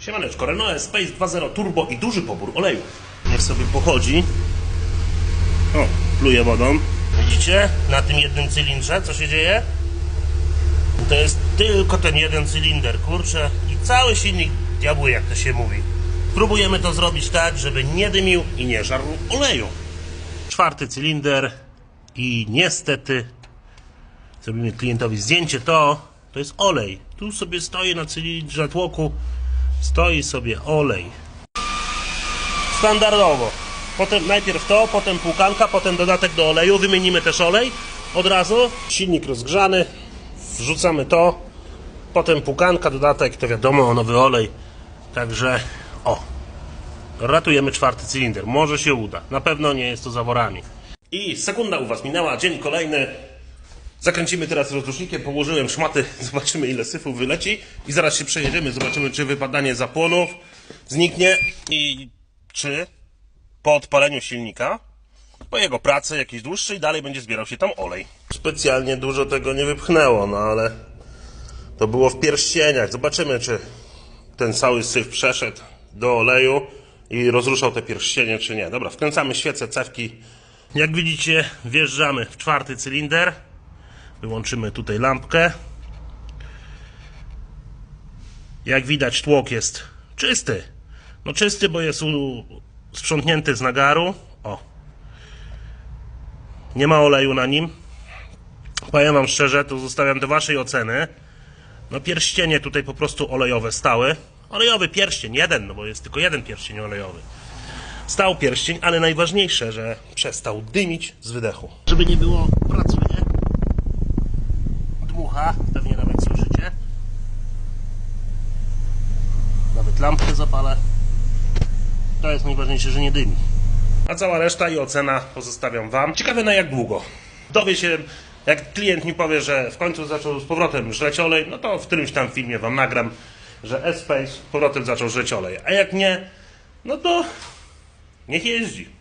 Siemaneczko, Renault Space 2.0 Turbo i duży pobór oleju. Niech sobie pochodzi. O, pluje wodą. Widzicie? Na tym jednym cylindrze, co się dzieje? To jest tylko ten jeden cylinder, kurczę. I cały silnik diabły, jak to się mówi. Próbujemy to zrobić tak, żeby nie dymił i nie żarł oleju. Czwarty cylinder i niestety zrobimy klientowi zdjęcie, to to jest olej. Tu sobie stoi na cylindrze tłoku, stoi sobie olej. Standardowo. Potem najpierw to, potem płukanka, potem dodatek do oleju. Wymienimy też olej od razu. Silnik rozgrzany, wrzucamy to, potem płukanka, dodatek, to wiadomo, nowy olej. Także o, ratujemy czwarty cylinder. Może się uda. Na pewno nie jest to zaworami. I sekunda u Was minęła, dzień kolejny. Zakręcimy teraz rozrusznikiem, położyłem szmaty, zobaczymy ile syfu wyleci i zaraz się przejedziemy, zobaczymy czy wypadanie zapłonów zniknie i czy po odpaleniu silnika, po jego pracy jakiejś dłuższej, dalej będzie zbierał się tam olej. Specjalnie dużo tego nie wypchnęło, no ale to było w pierścieniach. Zobaczymy czy ten cały syf przeszedł do oleju i rozruszał te pierścienie, czy nie. Dobra, wkręcamy świecę, cewki. Jak widzicie, wjeżdżamy w czwarty cylinder. Wyłączymy tutaj lampkę. Jak widać, tłok jest czysty. No czysty, bo jest u... sprzątnięty z nagaru. O. Nie ma oleju na nim. Powiem wam szczerze, to zostawiam do waszej oceny. No pierścienie tutaj po prostu olejowe stały. Olejowy pierścień, jeden, no bo jest tylko jeden pierścień olejowy. Stał pierścień, ale najważniejsze, że przestał dymić z wydechu. Żeby nie było, pracuje. Lampkę zapalę. To jest najważniejsze, że nie dymi. A cała reszta i ocena pozostawiam Wam. Ciekawe na jak długo. Dowie się, jak klient mi powie, że w końcu zaczął z powrotem żreć olej, no to w którymś tam filmie Wam nagram, że S-Space z powrotem zaczął żreć olej. A jak nie, no to niech jeździ.